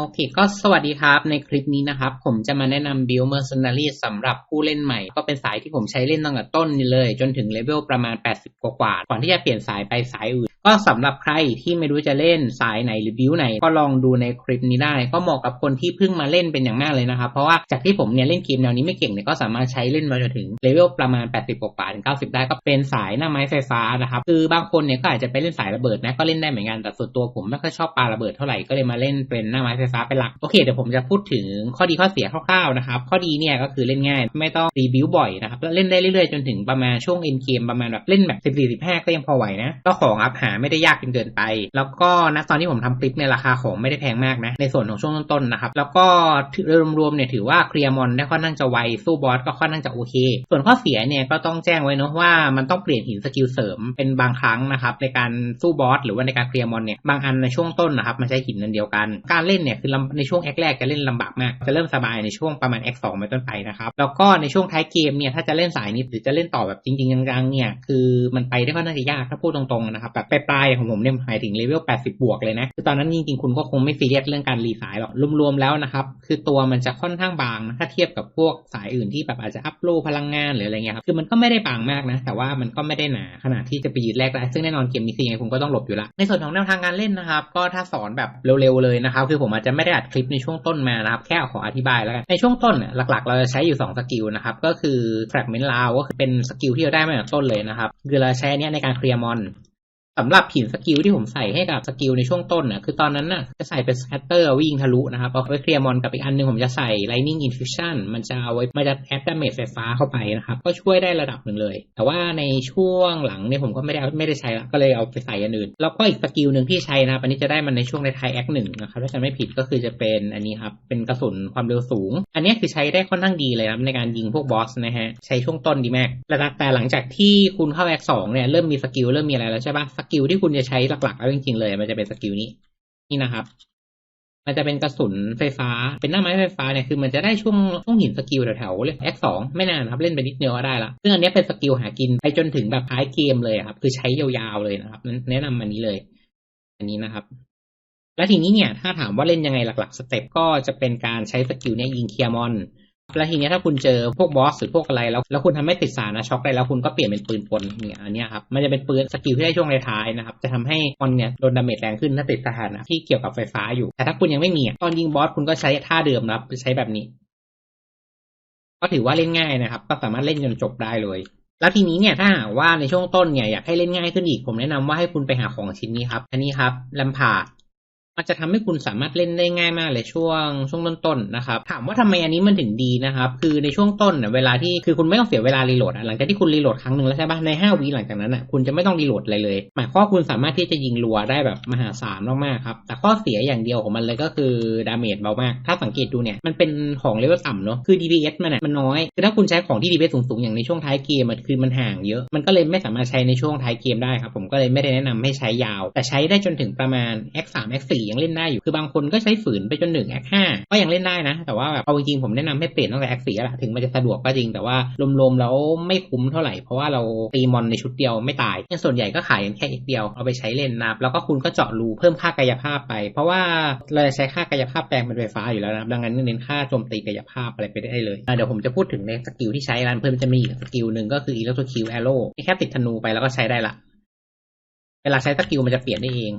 โอเค ก็สวัสดีครับ ในคลิปนี้นะครับ ผมจะมาแนะนำ Build Mercenary สำหรับผู้เล่นใหม่ ก็เป็นสายที่ผมใช้เล่นตั้งแต่ต้นนี่เลย จนถึงเลเวลประมาณ 80 กว่าก่อนที่จะเปลี่ยนสายไปสายอื่น ก็สำหรับใครที่ไม่รู้จะเล่นสายไหนหรือบิวไหน ก็ลองดูในคลิปนี้ได้ ก็เหมาะกับคนที่เพิ่งมาเล่นเป็นอย่างมากเลยนะครับเพราะว่าจากที่ผมเนี่ยเล่นเกมแนวนี้ไม่เก่งเนี่ยก็สามารถใช้เล่นมาจนถึงเลเวลประมาณ 80กว่าถึง90 ได้ก็เป็นสายหน้าไม้ไฟฟ้านะครับคือบางคนเนี่ยก็อาจจะไปเล่นสายระเบิดนะก็เล่นได้เหมือนกันแต่ส่วนตัวผมไม่ค่อยชอบปาระเบิดเท่าไหร่ก็เลยมาเล่นเป็นหน้าไม้ไฟฟ้าเป็นหลักโอเคเดี๋ยวผมจะพูดถึงข้อดีข้อเสียคร่าวๆนะครับข้อดีเนี่ยก็คือเล่นง่ายไม่ต้องรีบิวบ่อยนะครับแล้วเล่นได้เรื่อยๆจนถึงประมาณช่วงเอ็นเกมประมาณแบบเล่นแบบ14-15ก็ยังพอไหวนะก็ของอัพหาไม่ได้ยากจนเกินไป แล้วก็ณตอนที่ผมทำคลิปเนี่ยราคาของไม่ได้แพงมากนะในส่วนของช่วงต้นๆนะครับแล้วก็รวมๆเนี่ยถือว่าเคลียร์มอนได้ค่อนข้างจะไวสู้บอสก็ค่อนข้างจะโอเค ส่วนข้อเสียเนี่ยก็ต้องแจ้งไว้นะว่ามันต้องเปลี่ยนหินสกิลเสริมเป็นบางครั้งนะครับในการสู้บอสหรือว่าในการเคลียร์มอนเนี่ยบางอันในช่วงต้นนะครับมันใช้หินนันเดียวกัน การเล่นเนี่ยคือในช่วงแอคแรกจะเล่นลำบากมาก จะเริ่มสบายในช่วงประมาณแอคสองเป็นต้นไปนะครับแล้วก็ในช่วงท้ายเกมเนี่ยถ้าจะเล่นสายนี้หรือจะเล่นต่อแบบจริงๆจังๆเนี่ยคือมันไปได้ค่อนข้างจะยากถ้าพูดตรงๆนะครับแบบปปลายของผมเนี่ยหมายถึงเลเวล 80 บวกเลยนะ คือตอนนั้นจริงๆ คุณก็คงไม่ซีเรียสเรื่องการรีสายหรอก รวมๆ แล้วนะครับ คือตัวมันจะค่อนข้างบางนะ ถ้าเทียบกับพวกสายอื่นที่แบบอาจจะอัพโหลดพลังงานหรืออะไรเงี้ยครับ คือมันก็ไม่ได้บางมากนะ แต่ว่ามันก็ไม่ได้หนาขนาดที่จะไปยืดแรกได้ ซึ่งแน่นอนเกมนี้คือยังไงคุณก็ต้องหลบอยู่ละ ในส่วนของแนวทางการเล่นนะครับ ก็ถ้าสอนแบบเร็วๆ เลยนะครับ คือผมอาจจะไม่ได้อัดคลิปในช่วงต้นมานะครับ แค่ขออธิบายแล้วกัน ในช่วงต้นเนี่ยหลักๆ เราจะใช้อยู่ 2 สกิลนะครับ ก็คือ fragment r o u ก็คือเป็นสกิลที่เราได้มาจากต้นเลยนะครับคือเราใช้อันนี้ในการเคลียร์มอน สำหรับหินสกิลที่ผมใส่ให้กับสกิลในช่วงต้นนะคือตอนนั้นน่ะจะใส่เป็นสแคตเตอร์วิ่งทะลุนะครับเอาไว้เคลียร์มอนกับอีกอันนึงผมจะใส่ lightning infusion มันจะเอาไว้มันจะแอดดาเมจไฟฟ้าเข้าไปนะครับก็ช่วยได้ระดับหนึ่งเลย แต่ว่าในช่วงหลังเนี่ยผมก็ไม่ได้ไม่ได้ใช้ละก็เลยเอาไปใส่อันอื่น แล้วก็อีกสกิลหนึ่งที่ใช้นะครับอันนี้จะได้มันในช่วงในไทายแอคหนึ่งนะครับถ้าจะไม่ผิดก็คือจะเป็นอันนี้ครับเป็นกระสุนความเร็วสูง อันนี้คือใช้ได้ค่อนข้างดีเลยครับในการยิงพวกบอสนะฮะใช้ช่วงต้นดีมากแต่หลังจากที่คุณเข้าแอคสองเนี่ยเริ่มมีสกิลเริ่มมีอะไรแล้วใช่ปะสกิลที่คุณจะใช้หลักๆแล้วจริงๆเลย มันจะเป็นสกิลนี้ นี่นะครับ มันจะเป็นกระสุนไฟฟ้า เป็นหน้าไม้ไฟฟ้าเนี่ยคือมันจะได้ช่วงช่วงหินสกิลแถวๆเลยแอคสองไม่นานครับเล่นไปนิดเดียวก็ได้ละซึ่งอันนี้เป็นสกิลหากินไปจนถึงแบบท้ายเกมเลยครับ คือใช้ยาวๆเลยนะครับแนะนำอันนี้เลย อันนี้นะครับแล้วทีนี้เนี่ยถ้าถามว่าเล่นยังไงหลักๆสเต็ปก็จะเป็นการใช้สกิลเนี่ยยิงเคลียร์มอน แล้วทีนี้ถ้าคุณเจอพวกบอสหรือพวกอะไรแล้ว แล้วคุณทำให้ติดสารนะช็อกได้แล้วคุณก็เปลี่ยนเป็นปืนกลเนี่ยอันนี้ครับมันจะเป็นปืนสกิลที่ได้ช่วงท้ายนะครับจะทำให้มอนเนี่ยโดนดาเมจแรงขึ้นถ้าติดสถานะที่เกี่ยวกับไฟฟ้าอยู่ แต่ถ้าคุณยังไม่มีตอนยิงบอสคุณก็ใช้ท่าเดิมนะครับใช้แบบนี้ ก็ถือว่าเล่นง่ายนะครับ ก็สามารถเล่นจนจบได้เลยแล้วทีนี้เนี่ยถ้าหากว่าในช่วงต้นเนี่ยอยากให้เล่นง่ายขึ้นอีกผมแนะนำว่าให้คุณไปหาของชิ้นนี้ครับอันนี้ครับลำพาด มันจะทำให้คุณสามารถเล่นได้ง่ายมากเลยช่วงช่วงต้นๆนะครับถามว่าทำไมอันนี้มันถึงดีนะครับคือในช่วงต้นเวลาที่คือคุณไม่ต้องเสียเวลารีโหลดหลังจากที่คุณรีโหลดครั้งหนึ่งแล้วใช่ปะใน5วิหลังจากนั้นอะคุณจะไม่ต้องรีโหลดอะไรเลย หมายความว่าคุณสามารถที่จะยิงรัวได้แบบมหาศาลมากๆครับแต่ข้อเสียอย่างเดียวของมันเลยก็คือดาเมจเบามาก ถ้าสังเกตดูเนี่ยมันเป็นของเลเวลต่ำเนาะคือ DPS มันมันน้อยคือถ้าคุณใช้ของที่ DPS สูงๆอย่างในช่วงท้ายเกมมันคือมันห่างเยอะมันก็เลยไม่สามารถใช้ในช่วงท้ายเกมได้ครับผมก็เลยไม่ได้แนะนำให้ใช้ยาว แต่ใช้ได้จนถึงประมาณ X3 X4 ยังเล่นได้อยู่ คือบางคนก็ใช้ฝืนไปจนหนึ่งแอคห้าก็ยังเล่นได้นะ แต่ว่าแบบเอาจริงๆผมแนะนำให้เปลี่ยนตั้งแต่แอคสี่ละถึงมันจะสะดวกก็จริง แต่ว่ารวมๆแล้วไม่คุ้มเท่าไหร่ เพราะว่าเราตีมอนในชุดเดียวไม่ตายส่วนใหญ่ก็ขายแค่อีกเดียว เอาไปใช้เล่นนะแล้วก็คุณก็เจาะรูเพิ่มค่ากายภาพไป เพราะว่าเราจะใช้ค่ากายภาพแปลงเป็นไฟฟ้าอยู่แล้วนะดังนั้นเน้นค่าโจมตีกายภาพอะไรไปได้เลย เดี๋ยวผมจะพูดถึงในสกิลที่ใช้ร้านเพิ่มจะมีอีกสกิลหนึ่งก็คืออิเล็กโทรคิวแอโร่แค่ติดธนูไปแล้วก็ใช้ได้ละเวลาใช้สกิลมันจะเปลี่ยนได้เอง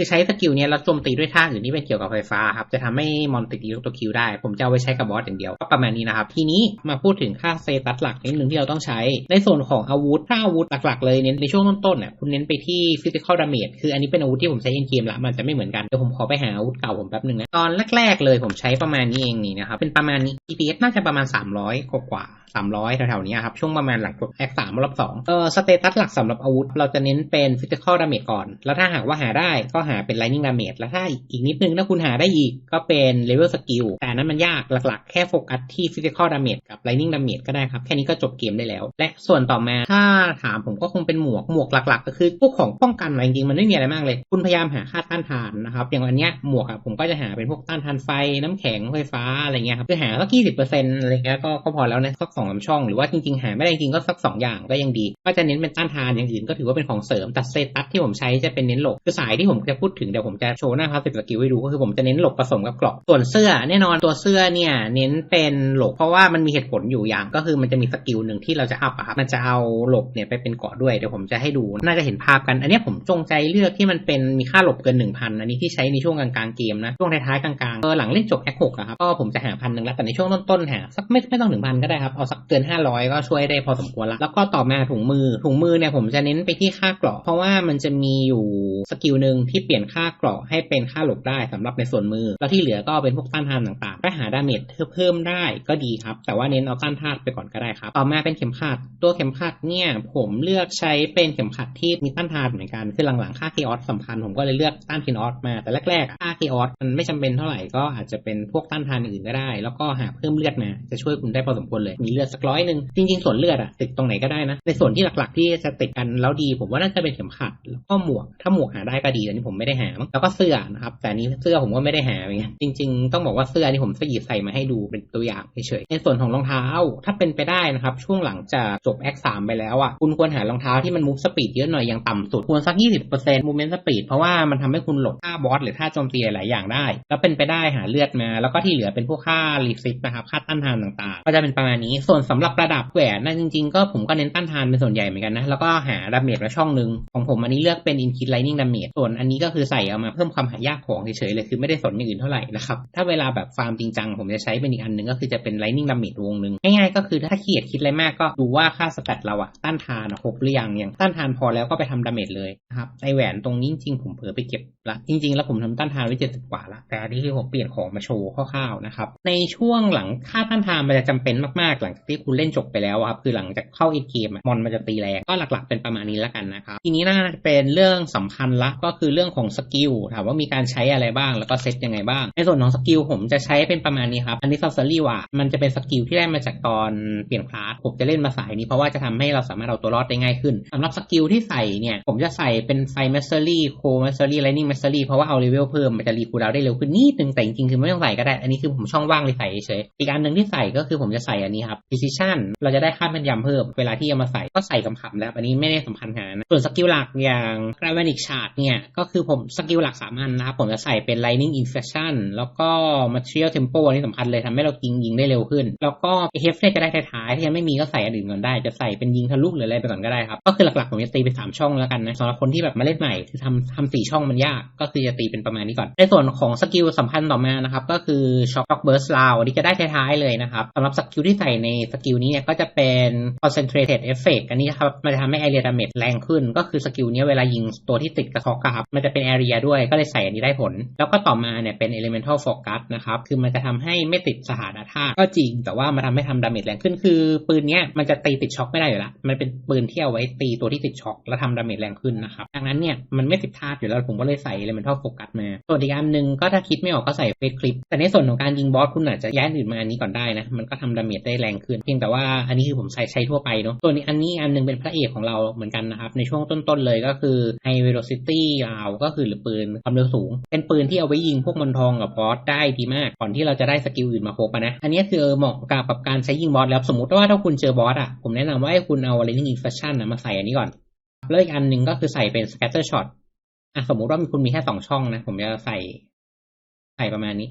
คือใช้สกิลนี้แล้วโจมตีด้วยท่าอื่นที่เป็นเกี่ยวกับไฟฟ้าครับ จะทำให้มอนติดอีกตัวคิวได้ ผมจะเอาไว้ใช้กับบอสอย่างเดียว ก็ประมาณนี้นะครับ ทีนี้มาพูดถึงค่าเซตัสหลักนิดนึงที่เราต้องใช้ ในส่วนของอาวุธถ้าอาวุธหลักๆเลยเน้นในช่วงต้นๆเนี่ยคุณเน้นไปที่ฟิสิกอลดาเมจคืออันนี้เป็นอาวุธที่ผมใช้เอ็นเกมละมันจะไม่เหมือนกันเดี๋ยวผมขอไปหาอาวุธเก่าผมแป๊บนึงนะตอนแรกๆเลยผมใช้ประมาณนี้เองนี่นะครับเป็นประมาณนี้ EPS น่าจะประมาณ 300กว่าสามร้อยแถวๆนี้ครับ ช่วงประมาณหลังกดแอคสามรอบสองเออสเตตัสหลักสำหรับอาวุธ เราจะเน้นเป็นฟิสิกอลดาเมจก่อน แล้วถ้าหากว่าหาได้ก็หหาเป็นไลนิ่งดาเมจแล้วถ้าอีกนิดนึงถ้าคุณหาได้อีกก็เป็นเลเวลสกิลแต่นั้นมันยากหลักๆ แค่โฟกัสที่ฟิสิกอลดาเมจกับไลนิ่งดาเมจก็ได้ครับ แค่นี้ก็จบเกมได้แล้ว และส่วนต่อมาถ้าถามผมก็คงเป็นหมวกหมวกหลัก ๆ ก็คือพวกของป้องกันอะไรจริงๆมันไม่มีอะไรมากเลย คุณพยายามหาค่าต้านทานนะครับอย่างอันเนี้ยหมวกอะผมก็จะหาเป็นพวกต้านทานไฟน้ำแข็งไฟฟ้าอะไรเงี้ยครับคือหาสักยี่สิบเปอร์เซ็นต์อะไรเงี้ยก็พอแล้วนะสักสองลำช่องหรือว่าจริงๆหาไม่ได้จริงก็สัก2องอย่างก็ยังดี ก็จะเน้นเป็นต้านทานอย่างอื่นก็ถือว่าเป็นของเสริมแต่เซตัสที่ผมใช้จะเป็นเน้นหลบคือสายที่ผมจะพูดถึงเดี๋ยวผมจะโชว์หน้าพาสซีฟสกิลให้ดูก็คือผมจะเน้นหลบผสมกับกรอบส่วนเสื้อแน่นอนตัวเสื้อเนี่ยเน้นเป็นหลบเพราะว่ามันมีเหตุผลอยู่อย่างก็คือมันจะมีสกิลหนึ่งที่เราจะอัพอะครับมันจะเอาหลบเนี่ยไปเป็นเกาะด้วยเดี๋ยวผมจะให้ดูน่าจะเห็นภาพกัน อันนี้ผมจงใจเลือกที่มันเป็นมีค่าหลบเกิน 1,000 อันนี้ที่ใช้ในช่วงกลางๆเกมนะช่วงท้ายๆกลางๆเออหลังเล่นจบแอคหกอะครับก็ผมจะหาพันหนึ่งแล้วแต่ในช่วงต้นๆหาสักไม่ไม่ต้องถึงพันก็ได้ครับเอาสักเกิน 500 ก็ช่วยได้พอสมควรละแล้วก็ต่อมาถุงมือถุงมือเนี่ยผมจะเน้นไปที่ค่าเกราะเพราะว่ามันจะมีอยู่สกิลหนึ่งที่เปลี่ยนค่าเกราะให้เป็นค่าหลบได้สำหรับในส่วนมือ แล้วที่เหลือก็เป็นพวกต้านทานต่างๆถ้าหาดาเมจเพิ่มได้ก็ดีครับ แต่ว่าเน้นเอาต้านทานไปก่อนก็ได้ครับ ต่อมาเป็นเข็มขัด ตัวเข็มขัดเนี่ยผมเลือกใช้เป็นเข็มขัดที่มีต้านทานเหมือนกัน คือหลังๆค่าเคออสสำคัญผมก็เลยเลือกต้านเคออสมา แต่แรกๆค่าเคออสมันไม่จำเป็นเท่าไหร่ก็อาจจะเป็นพวกต้านทานอื่นก็ได้ แล้วก็หาเพิ่มเลือดมาจะช่วยคุณได้พอสมควรเลย มีเลือดสักร้อยหนึ่งจริงๆ ส่วนเลือดอะติดตรงไหนก็ได้นะ ในส่วนที่หลักๆที่จะติดกันแล้วดี ผมว่าน่าจะเป็นเข็มขัดแล้วก็หมวก ถ้าหมวกหาได้ก็ดีแต่นี่ผมไม่ได้หาแล้วก็เสื้อนะครับแต่นี้เสื้อผมก็ไม่ได้หาเหมือนกันจริง ๆ ต้องบอกว่าเสื้อนี่ผมสยิบใส่มาให้ดูเป็นตัวอย่างเฉยๆในส่วนของรองเท้าถ้าเป็นไปได้นะครับ ช่วงหลังจากจบแอคสามไปแล้วอะคุณควรหารองเท้าที่มันมูฟสปีดเยอะหน่อยอย่างต่ำสุดควรสัก 20% movement speed เพราะว่ามันทำให้คุณหลบท่าบอสหรือท่าโจมตีหลายอย่างได้ แล้วเป็นไปได้หาเลือดมา แล้วก็ที่เหลือเป็นพวกค่ารีซิปนะครับค่าต้านทานต่างๆ ก็จะเป็นประมาณนี้ส่วนสำหรับระดับแหวนนะจริง ๆ ก็ผมก็เน้นต้านทานเป็นส่วนใหญ่เหมือนกันนะแล้วก็หาดาเมจมาช่องหนึ่งของผมอันนี้เลือกเป็น in kit lightning damage ส่วนอันนี้ก็คือใส่เอามาเพิ่มความหายากของเฉยๆเลยคือไม่ได้สนอย่างอื่นเท่าไหร่นะครับถ้าเวลาแบบฟาร์มจริงจังผมจะใช้เป็นอีกอันหนึ่งก็คือจะเป็น lightning damage วงหนึ่งง่ายๆก็คือถ้าเขียดคิดอะไรมากก็ดูว่าค่าสแตทเราอะต้านทานอะครบหรือยังอย่างต้านทานพอแล้วก็ไปทำดาเมจเลยนะครับไอแหวนตรงนี้จริงๆผมเผลอไปเก็บละจริงๆ แล้วผมทำต้านทานไว้เจ็ดสิบกว่าละแต่อันนี้คือผมเปลี่ยนของมาโชว์คร่าวๆนะครับในช่วงหลังค่าต้านทานมันจะจำเป็นมากๆ หลังจากที่คุณเล่นจบไปแล้วครับคือหลังจากเข้าเอเกมมอนมันจะตีแรงก็หลักๆเป็นประมาณนี้แล้วกันนะครับทีนี้น่าจะเป็นเรื่องสำคัญละก็คือเรื่องของสกิลถามว่ามีการใช้อะไรบ้างแล้วก็เซตยังไงบ้าง ในส่วนของสกิลผมจะใช้เป็นประมาณนี้ครับอันนี้ซัสเซอรี่ว่ามันจะเป็นสกิลที่ได้มาจากตอนเปลี่ยนคลาสผมจะเล่นมาสายนี้เพราะว่าจะทำให้เราสามารถเอาตัวรอดได้ง่ายขึ้นสำหรับสกิลที่ใส่เนี่ยผมจะใส่เป็นไฟเมสเซอรี่โคเมสเซอรี่ไลนิ่งเมสเซอรี่เพราะว่าเอาเลเวลเพิ่มมันจะรีคูลดาวได้เร็วขึ้นนิดนึงแต่จริงๆคือไม่ต้องใส่ก็ได้ อันนี้คือผมช่องว่างเลยใส่เฉยอีกอันหนึ่งที่ใส่ก็คือผมจะใส่อันนี้ครับ precision เราจะได้ค่าแม่นยำเพิ่มเวลาที่เอามาใส่ก็ใส่คำๆแล้วอันนี้ไม่ได้สำคัญขนาดนั้นส่วนสกิลหลักอย่าง gravanic shard เนี่ยก็คืือผมสกิลหลักสามอันนะครับ ผมจะใส่เป็น lightning infection แล้วก็ material tempo อันนี้สำคัญเลยทำให้เรายิงยิงได้เร็วขึ้น แล้วก็ HF เนี่ยจะได้ท้ายๆถ้ายังไม่มีก็ใส่อันอื่นก่อนได้ จะใส่เป็นยิงทะลุหรืออะไรไปก่อนก็ได้ครับ ก็คือหลักๆ ผมจะตีไปสามช่องแล้วกันนะสำหรับคนที่แบบมาเล่นใหม่คือทำทำสี่ช่องมันยาก ก็คือจะตีเป็นประมาณนี้ก่อน ในส่วนของสกิลสำคัญต่อมานะครับก็คือ shock burst round อันนี้จะได้ท้ายๆเลยนะครับสำหรับสกิลที่ใส่ในสกิลนี้เนี่ยก็จะเป็น concentrated effect อันนี้ครับมันจะทำให้ area damage แรงขึ้น ก็คือสกิลนี้เวลายิงตัวที่ติดกับช็อกครับมันจะเป็น area ด้วยก็เลยใส่อันนี้ได้ผล แล้วก็ต่อมาเนี่ยเป็น elemental focus นะครับ คือมันจะทำให้ไม่ติดสถานะธาตุก็จริง แต่ว่ามันทำให้ทำดาเมจแรงขึ้นคือปืนเนี้ยมันจะตีติดช็อคไม่ได้อยู่แล้วมันเป็นปืนที่เอาไว้ตีตัวที่ติดช็อคแล้วทำดาเมจแรงขึ้นนะครับดังนั้นเนี่ยมันไม่ติดธาตุอยู่แล้วผมก็เลยใส่ elemental focus มาส่วนอีกอันหนึ่งก็ถ้าคิดไม่ออกก็ใส่เฟสคลิปแต่ในส่วนของการยิงบอสคุณอาจจะย้ายอื่นมาอันนี้ก่อนได้นะมันก็ทำดาเมจได้แรงขึ้น เพียงแต่ว่าอันนี้คือผมใช้ใช้ทั่วไปเนาะส่วนอันนี้อันนึงเป็นพระเอกของเราเหมือนกันนะครับในช่วงต้นๆเลยก็คือ high velocity ยาวก็คือหรือปืนความเร็วสูง เป็นปืนที่เอาไว้ยิงพวกมอนทองกับบอสได้ดีมาก ก่อนที่เราจะได้สกิลอื่นมาครบนะ อันนี้คือเหมาะกับกบการใช้ยิงบอสแล้วสมมติว่าถ้าคุณเจอบอสอะผมแนะนำว่าให้คุณเอา lightning infection นะมาใส่อันนี้ก่อนแล้วอีกอันหนึ่งก็คือใส่เป็น scatter shot อะสมมุติว่ามีคุณมีแค่สองช่องนะ ผมจะใส่ใส่ประมาณนี้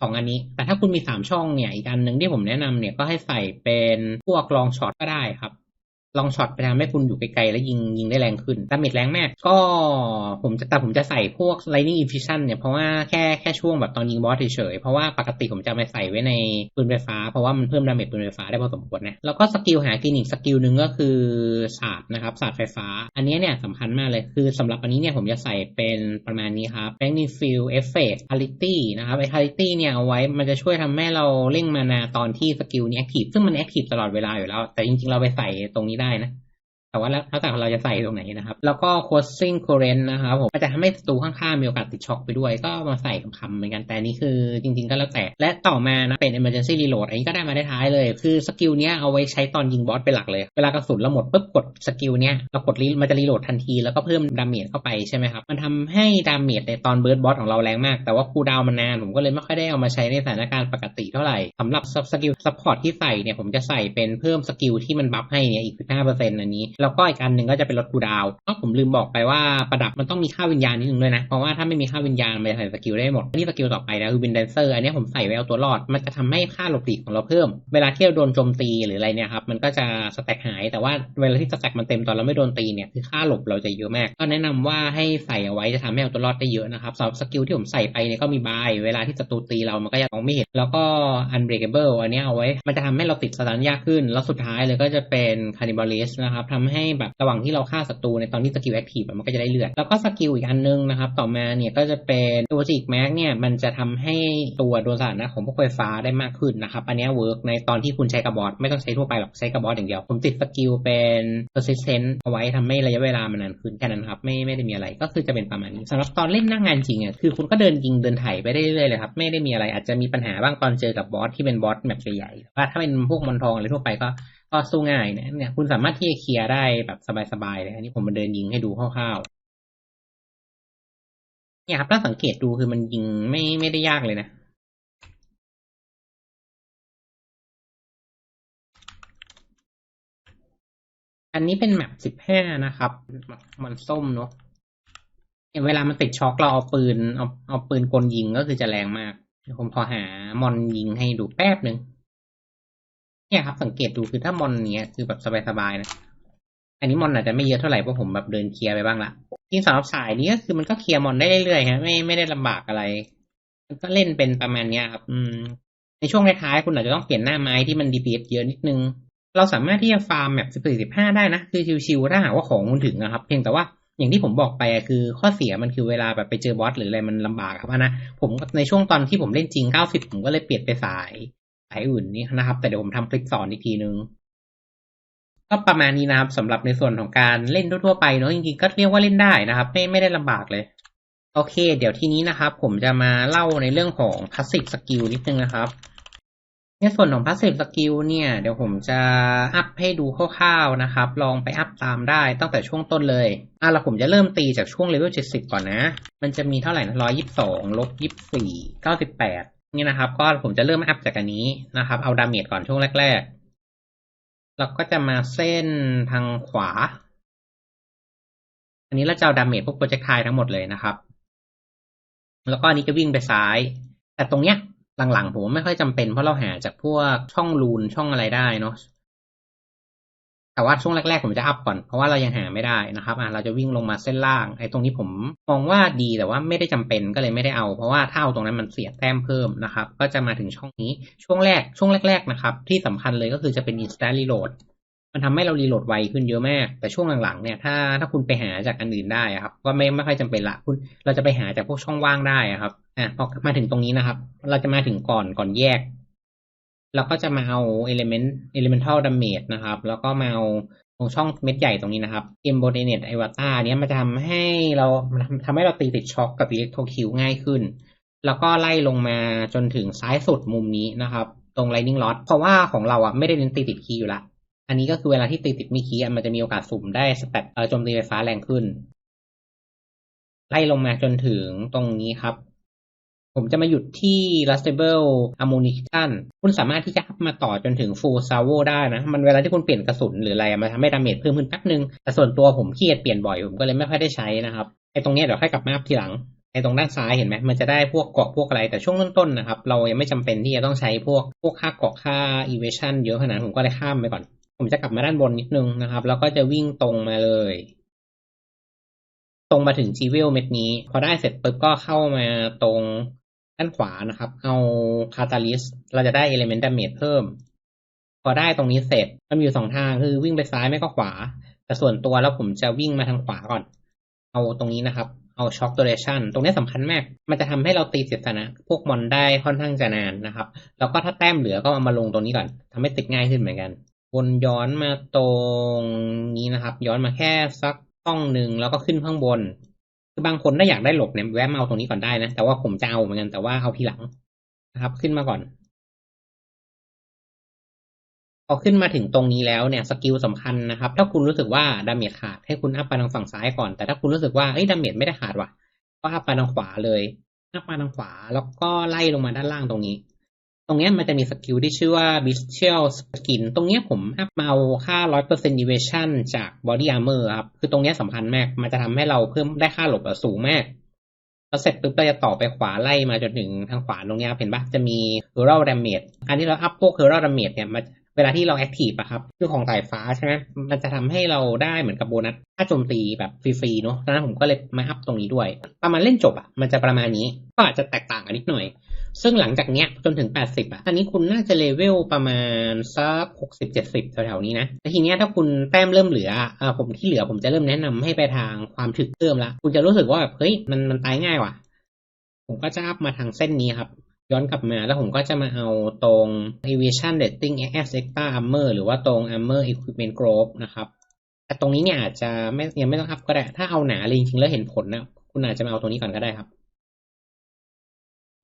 สองอันนี้ แต่ถ้าคุณมีสามช่องเนี่ย อีกอันหนึ่งที่ผมแนะนำเนี่ยก็ให้ใส่เป็นพวกลองช็อตก็ได้ครับ ลองช็อตไปทำให้คุณอยู่ไกลๆ แล้วยิงยิงได้แรงขึ้นดาเมจแรงมาก ก็ผมจะแต่ผมจะใส่พวก lightning infusion เนี่ย เพราะว่าแค่แค่ช่วงแบบตอนยิงบอสเฉยๆ เพราะว่าปกติผมจะไปใส่ไว้ในปืนไฟฟ้า เพราะว่ามันเพิ่มดาเมจปืนไฟฟ้าได้พอสมควรนะ แล้วก็สกิลหากินอีกสกิลหนึ่งก็คือศาสตร์นะครับศาสตร์ไฟฟ้า อันนี้เนี่ยสำคัญมากเลย คือสำหรับอันนี้เนี่ยผมจะใส่เป็นประมาณนี้ครับ Magnified Effect Quality นะครับไอ้ Quality เนี่ยเอาไว้มันจะช่วยทำให้เราเร่งมานาตอนที่สกิลนี้ active ซึ่งมัน active ตลอดเวลาอยู่แล้วแต่จริงๆเราไปใส่ตรงนี้ได้นะ แต่ว่าแล้วแล้วแต่เราจะใส่ตรงไหนนะครับ แล้วก็ crossing current นะครับผมก็จะทำให้ศัตรูข้างๆมีโอกาสติดช็อคไปด้วย ก็มาใส่คำๆเหมือนกัน แต่นนี้คือจริงๆ ก็แล้วแต่ และต่อมานะเป็น emergency reload อันนี้ก็ได้มาได้ท้ายเลย คือสกิลเนี้ยเอาไว้ใช้ตอนยิงบอสเป็นหลักเลย เวลากระสุนเราหมดปุ๊บกดสกิลเนี้ยเรากดรีมันจะรีโหลดทันที แล้วก็เพิ่มดาเมจเข้าไปใช่ไหมครับ มันทำให้ดาเมจในตอนเบิร์ดบอสของเราแรงมาก แต่ว่าคูดาวมันนาน ผมก็เลยไม่ค่อยได้เอามาใช้ในสถานการณ์ปกติเท่าไหร่สำหรับสกิลซัพพอร์ตที่ใส่เนี่ยผมจะใส่เป็นเพิ่มสกิลที่มันบัฟให้เนี่ยอีก15%อันนี้แแล้วก็อีกอันหนึ่งก็จะเป็นลดคูดาวก็ผมลืมบอกไปว่าประดับมันต้องมีค่าวิญญาณนิดนึงด้วยนะ เพราะว่าถ้าไม่มีค่าวิญญาณมันจะใส่สกิลได้หมด นี่สกิลต่อไปนะคือวินแดนเซอร์อันนี้ผมใส่ไว้เอาตัวรอด มันจะทำให้ค่าหลบหลีกของเราเพิ่ม เวลาที่เราโดนโจมตีหรืออะไรเนี่ยครับ มันก็จะสแต็กหาย แต่ว่าเวลาที่สแต็กมันเต็มตอนเราไม่โดนตีเนี่ยคือค่าหลบเราจะเยอะมาก ก็แนะนำว่าให้ใส่เอาไว้จะทำให้เอาตัวรอดได้เยอะนะครับสำหรับสกิลที่ผมใส่ไปเนี่ยก็มีบาย เวลาที่ศัตรูตีเรามันก็ยังมองไม่เห็น แล้วก็ unbreakable อันนี้เอาไว้ มันจะทำให้เราติดสถานยากขึ้น แล้วสุดท้ายเลยก็จะเป็น cannibalism นะครับทำให้แบบระหว่างที่เราฆ่าศัตรูในตอนที่สกิลแอคทีฟมันก็จะได้เลือด แล้วก็สกิลอีกอันนึงนะครับ ต่อมาเนี่ยก็จะเป็นตัวจิกแม็กเนี่ยมันจะทำให้ตัวโดนสถานะของพวกไฟฟ้าได้มากขึ้นนะครับ อันนี้เวิร์กในตอนที่คุณใช้กับบอสไม่ต้องใช้ทั่วไปหรอกใช้กับบอสอย่างเดียว ผมติดสกิลเป็น persistent เอาไว้ทำให้ระยะเวลามันนานขึ้นแค่นั้นครับไม่ไม่ได้มีอะไรก็คือจะเป็นประมาณนี้สำหรับตอนเล่นหน้างงานจริงอะคือคุณก็เดินยิงเดินไถไปได้เรื่อยเลยครับไม่ได้มีอะไรอาจจะมีปัญหาบ้างตอนเจอกับบอสที่เป็นบอสแบบใหญ่ๆว่าถ้าเป็นพวกมอนทองอะไรทั่วไปก็ ก็สู้ง่ายนะเนี่ยคุณสามารถที่จะเคลียร์ได้แบบสบายๆเลยอันนี้ผมมาเดินยิงให้ดูคร่าวๆเนี่ยครับถ้าสังเกตดูคือมันยิงไม่ไม่ได้ยากเลยนะอันนี้เป็นแมปสิบห้านะครับ มันส้มเนอะเวลามันติดช็อคเราเอาปืนเอาเอาปืนกลยิงก็คือจะแรงมาก ผมพอหามอนยิงให้ดูแป๊บหนึ่ง เนี่ยครับสังเกตดูคือถ้ามอนเนี้ยคือแบบสบายๆนะ อันนี้มอนอาจจะไม่เยอะเท่าไหร่เพราะผมแบบเดินเคลียร์ไปบ้างละจริงสำหรับสายนี้ก็คือมันก็เคลียร์มอนได้เรื่อยๆฮะไม่ไม่ได้ลำบากอะไร มันก็เล่นเป็นประมาณเนี้ยครับ อืม ในช่วงท้ายๆคุณอาจจะต้องเปลี่ยนหน้าไม้ที่มันดีพีเยอะนิดนึง เราสามารถที่จะฟาร์มแบบสิบสี่สิบห้าได้นะ คือชิวๆถ้าหากว่าของคุณถึงนะครับ เพียงแต่ว่าอย่างที่ผมบอกไปคือข้อเสียมันคือเวลาแบบไปเจอบอสหรืออะไรมันลำบากครับนะผมในช่วงตอนที่ผมเล่นจริงเก้าสิบผมก็เลยเปลี่ยนไปสายายอื่นนี่นะครับ แต่เดี๋ยวผมทำคลิปสอนอีกทีนึง ก็ประมาณนี้นะครับสำหรับในส่วนของการเล่นทั่วๆไปเนาะจริงๆก็เรียกว่าเล่นได้นะครับ ไม่ไม่ได้ลำบากเลย โอเค เดี๋ยวทีนี้นะครับ ผมจะมาเล่าในเรื่องของ passive skill นิดนึงนะครับในส่วนของ passive skill เนี่ย เดี๋ยวผมจะอัพให้ดูคร่าวๆนะครับ ลองไปอัพตามได้ตั้งแต่ช่วงต้นเลย อะเราผมจะเริ่มตีจากช่วงเลเวล70 ก่อนนะ มันจะมีเท่าไหร่นะ122ลบ24 98 นี่นะครับ ก็ผมจะเริ่มอัพจากอันนี้นะครับ เอาดาเมจก่อนช่วงแรกๆเราก็จะมาเส้นทางขวา อันนี้เราจะเอาดาเมจพวกโปรเจกต์ไททั้งหมดเลยนะครับ แล้วก็อันนี้ก็วิ่งไปซ้าย แต่ตรงเนี้ยหลังๆผมไม่ค่อยจำเป็นเพราะเราหาจากพวกช่องรูนช่องอะไรได้เนาะ แต่ว่าช่วงแรกๆผมจะอัพก่อน เพราะว่าเรายังหาไม่ได้นะครับอะเราจะวิ่งลงมาเส้นล่าง ไอ้ตรงนี้ผมมองว่าดีแต่ว่าไม่ได้จำเป็นก็เลยไม่ได้เอา เพราะว่าถ้าเอาตรงนั้นมันเสียแต้มเพิ่มนะครับ ก็จะมาถึงช่องนี้ ช่วงแรก ช่วงแรก ๆนะครับ ที่สำคัญเลยก็คือจะเป็น instant reload มันทำให้เรารีโหลดไวขึ้นเยอะมาก แต่ช่วงหลังๆเนี่ย ถ้าถ้าคุณไปหาจากอันอื่นได้อะครับ ก็ไม่ไม่ค่อยจำเป็นละ คุณ เราจะไปหาจากพวกช่องว่างได้อะครับ อะพอมาถึงตรงนี้นะครับ เราจะมาถึงก่อนก่อนแยก เราก็จะมาเอา element elemental damage นะครับ แล้วก็มาเอาตรงช่องเม็ดใหญ่ตรงนี้นะครับ embodiment avatar เนี้ยมันจะทำให้เราทำให้เราตีติดช็อคกับ electro kill ง่ายขึ้น แล้วก็ไล่ลงมาจนถึงซ้ายสุดมุมนี้นะครับ ตรง lightning rod เพราะว่าของเราอะไม่ได้เน้นตีติดคีย์อยู่ละ อันนี้ก็คือเวลาที่ตีติดมีคีย์มันจะมีโอกาสสุ่มได้สเตตโจมตีไฟฟ้าแรงขึ้น ไล่ลงมาจนถึงตรงนี้ครับ ผมจะมาหยุดที่ Rustable Ammunition คุณสามารถที่จะมาต่อจนถึง Full Salvo ได้นะ มันเวลาที่คุณเปลี่ยนกระสุนหรืออะไรมันทำให้ดาเมจเพิ่มขึ้นแป๊บนึง แต่ส่วนตัวผมขี้เกียจเปลี่ยนบ่อยผมก็เลยไม่ค่อยได้ใช้นะครับไอ้ตรงนี้เดี๋ยวค่อยกลับมาอัพทีหลังไอ้ตรงด้านซ้ายเห็นไหมมันจะได้พวกเกาะพวกอะไรแต่ช่วงต้นๆนะครับ เรายังไม่จำเป็นที่จะต้องใช้พวกพวกค่าเกาะค่า evasion เยอะขนาดผมก็เลยข้ามไปก่อน ผมจะกลับมาด้านบนนิดนึงนะครับ แล้วก็จะวิ่งตรงมาเลยตรงมาถึงจีเวลเม็ดนี้ พอได้เสร็จปุ๊บก็เข้ามาตรง ด้านขวานะครับ เอาคาตาลิสเราจะได้ element damage เพิ่ม พอได้ตรงนี้เสร็จมันมีอยู่สองทางคือวิ่งไปซ้ายไม่ก็ขวา แต่ส่วนตัวแล้วผมจะวิ่งมาทางขวาก่อน เอาตรงนี้นะครับ เอาช็อค duration ตรงนี้สำคัญมาก มันจะทำให้เราตีเสียสนะ พวกมอนได้ค่อนข้างจะนานนะครับ แล้วก็ถ้าแต้มเหลือก็เอามาลงตรงนี้ก่อนทำให้ติดง่ายขึ้นเหมือนกันวนย้อนมาตรงนี้นะครับ ย้อนมาแค่สักช่องหนึ่งแล้วก็ขึ้นข้างบน คือบางคนถ้าอยากได้หลบเนี่ยแวะมาเอาตรงนี้ก่อนได้นะ แต่ว่าผมจะเอาเหมือนกันแต่ว่าเอาทีหลังนะครับ ขึ้นมาก่อนพอขึ้นมาถึงตรงนี้แล้วเนี่ยสกิลสำคัญนะครับ ถ้าคุณรู้สึกว่าดาเมจขาดให้คุณอัพไปทางฝั่งซ้ายก่อน แต่ถ้าคุณรู้สึกว่าเอ้ยดาเมจไม่ได้ขาดว่ะก็อัพไปทางขวาเลยอัพมาทางขวาแล้วก็ไล่ลงมาด้านล่างตรงนี้ ตรงนี้มันจะมีสกิลที่ชื่อว่า Bestial Skin ตรงนี้ผมอัพมาเอาค่า 100% Evasion จาก Body Armor ครับ คือตรงนี้สำคัญมาก มันจะทำให้เราเพิ่มได้ค่าหลบสูงมากแล้วเสร็จปุ๊บเราจะต่อไปขวาไล่มาจนถึงทางขวาตรงนี้ยครับเห็นปะจะมี Hero Damage อันที่เราอัพพวก Hero Damage เนี่ยมันเวลาที่เราแอคทีฟอะครับคือของสายฟ้าใช่ไหมมันจะทำให้เราได้เหมือนกับโบนัสค่าโจมตีแบบฟรีๆเนาะดังนั้นผมก็เลยมาอัพตรงนี้ด้วย ประมาณเล่นจบอะมันจะประมาณนี้ ก็อาจจะแตกต่างกันนิดหน่อย ซึ่งหลังจากเนี้ยจนถึง 80อะ อันนี้คุณน่าจะเลเวลประมาณสัก60 70แถวๆนี้นะ แต่ทีเนี้ยถ้าคุณแต้มเริ่มเหลืออ่าผมที่เหลือผมจะเริ่มแนะนำให้ไปทางความถึกเพิ่มละ คุณจะรู้สึกว่าแบบเฮ้ยมันมันตายง่ายว่ะ ผมก็จะอัพมาทางเส้นนี้ครับ ย้อนกลับมาแล้วผมก็จะมาเอาตรง aviation rating as extra armor หรือว่าตรง armor equipment group นะครับแต่ตรงนี้เนี่ยอาจจะไม่ยังไม่ต้องอัพก็ได้ ถ้าเอาหนาเลยจริงๆแล้วเห็นผลนะคุณอาจจะมาเอาตรงนี้ก่อนก็ได้ครับ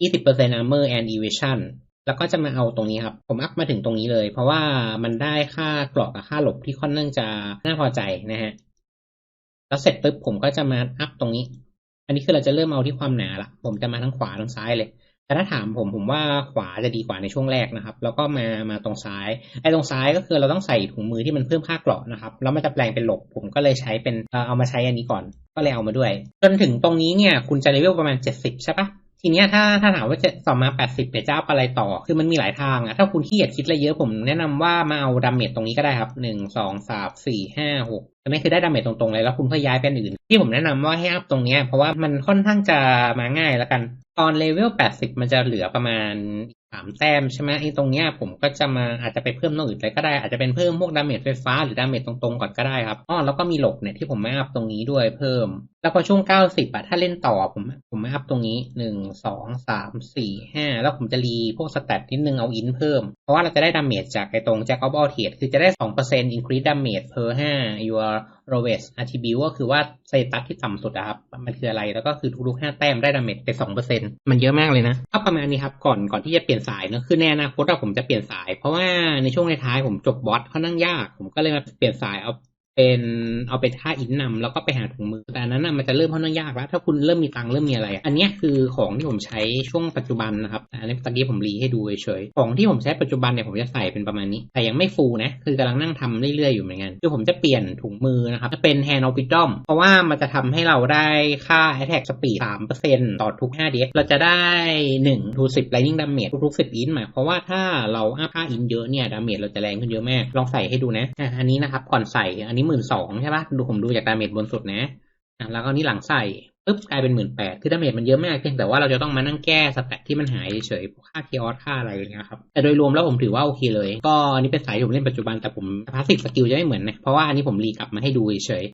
20% armor and evasion แล้วก็จะมาเอาตรงนี้ครับ ผมอัพมาถึงตรงนี้เลย เพราะว่ามันได้ค่าเกรอกกับค่าหลบที่ค่อนข้างจะน่าพอใจนะฮะ แล้วเสร็จปุ๊บผมก็จะมาอัพตรงนี้ อันนี้คือเราจะเริ่มเอาที่ความหนาละ ผมจะมาทั้งขวาทั้งซ้ายเลย แต่ถ้าถามผมผมว่าขวาจะดีกว่าในช่วงแรกนะครับ แล้วก็มามาตรงซ้าย ไอ้ตรงซ้ายก็คือเราต้องใส่ถุงมือที่มันเพิ่มค่าเกราะนะครับ แล้วมันจะแปลงเป็นหลบ ผมก็เลยใช้เป็นเอามาใช้อันนี้ก่อน ก็เลยเอามาด้วย จนถึงตรงนี้เนี่ย คุณจะเลเวลประมาณ 70ใช่ปะ ทีเนี้ยถ้าถ้าถามว่าจะสอบมา 80เดี๋ยวจะอัพอะไรต่อ คือมันมีหลายทางอะถ้าคุณขี้เกียจคิดอะไรเยอะผมแนะนำว่ามาเอาดาเมจตรงนี้ก็ได้ครับหนึ่งสองสามสี่ห้าหกอันนี้คือได้ดาเมจตรงๆเลยแล้วคุณก็ย้ายไปอันอื่น ที่ผมแนะนำว่าให้อัพตรงเนี้ยเพราะว่ามันค่อนข้างจะมาง่ายแล้วกัน อนเลเวล80มันจะเหลือประมาณสามแต้มใช่ไหมไอ้ตรงเนี้ยผมก็จะมาอาจจะไปเพิ่มตรงอื่นเลยก็ได้อาจจะเป็นเพิ่มพวกดาเมจไฟฟ้าหรือดาเมจตรงๆก่อนก็ได้ครับอ๋อแล้วก็มีหลบเนี่ยที่ผมไม่อัพตรงนี้ด้วยเพิ่ม แล้วพอช่วง90อะถ้าเล่นต่อผมผมไม่อัพตรงนี้หนึ่งสองสามสี่ห้าแล้วผมจะรีพวกสแตทนิดนึงเอาอินเพิ่ม เพราะว่าเราจะได้ดาเมจจากไอ้ตรง Jack of all trades คือจะได้สองเปอร์เซ็นต์ increase damage per ห้า your lowest attribute ก็คือว่าสเตตัสที่ต่ำสุดอะครับมันคืออะไรแล้วก็คือทุกๆห้าแต้มได้ดาเมจไปสองเปอร์เซ็นต์มันเยอะมากเลยนะก็ประมาณนี้ครับก่อนก่อนที่จะเปลี่ยนสายเนอะคือในอนาคตรผมจะเปลี่ยนสาย เพราะว่าในช่วงท้ายผมจบบอสเขานั่งยาก ผมก็เลยมาเปลี่ยนสายเอา เป็นเอาเป็นท่าอินนำแล้วก็ไปหาถุงมือแต่อันนั้นน่ะมันจะเริ่มค่อนข้างยากแล้ว ถ้าคุณเริ่มมีตังเริ่มมีอะไร อันนี้คือของที่ผมใช้ช่วงปัจจุบันนะครับอันนี้ตะกี้ผมรีให้ดูเฉยๆของที่ผมใช้ปัจจุบันเนี่ยผมจะใส่เป็นประมาณนี้ แต่ยังไม่ฟูนะ คือกำลังนั่งทำเรื่อยๆอยู่เหมือนกันคือผมจะเปลี่ยนถุงมือนะครับจะเป็น hand of wisdom เพราะว่ามันจะทำให้เราได้ค่า attack speed 3%ต่อทุก5 ds เราจะได้1 to 10 lightning damage ทุกๆ10 in หมายเพราะว่าถ้าเราอัพค่า in เยอะเนี่ยดาเมจเราจะแรงขึ้นเยอะมากลองใส่ให้ดูนะอันนี้นะครับก่อนใส่อันนี้หมื่นสองใช่ปะดูผมดูจากดาเมจบนสุดนะแล้วก็นี่หลังใส่ปุ๊บกลายเป็นหมื่นแปดคือดาเมจมันเยอะมากเพียงแต่ว่าเราจะต้องมานั่งแก้สแตทที่มันหายเฉยค่าเคออสค่าอะไรอย่างเงี้ยครับแต่โดยรวมแล้วผมถือว่าโอเคเลย ก็อันนี้เป็นสายที่ผมเล่นปัจจุบันแต่ผมพาสซีฟสกิลจะไม่เหมือนนะเพราะว่าอันนี้ผมรีกลับมาให้ดูเฉย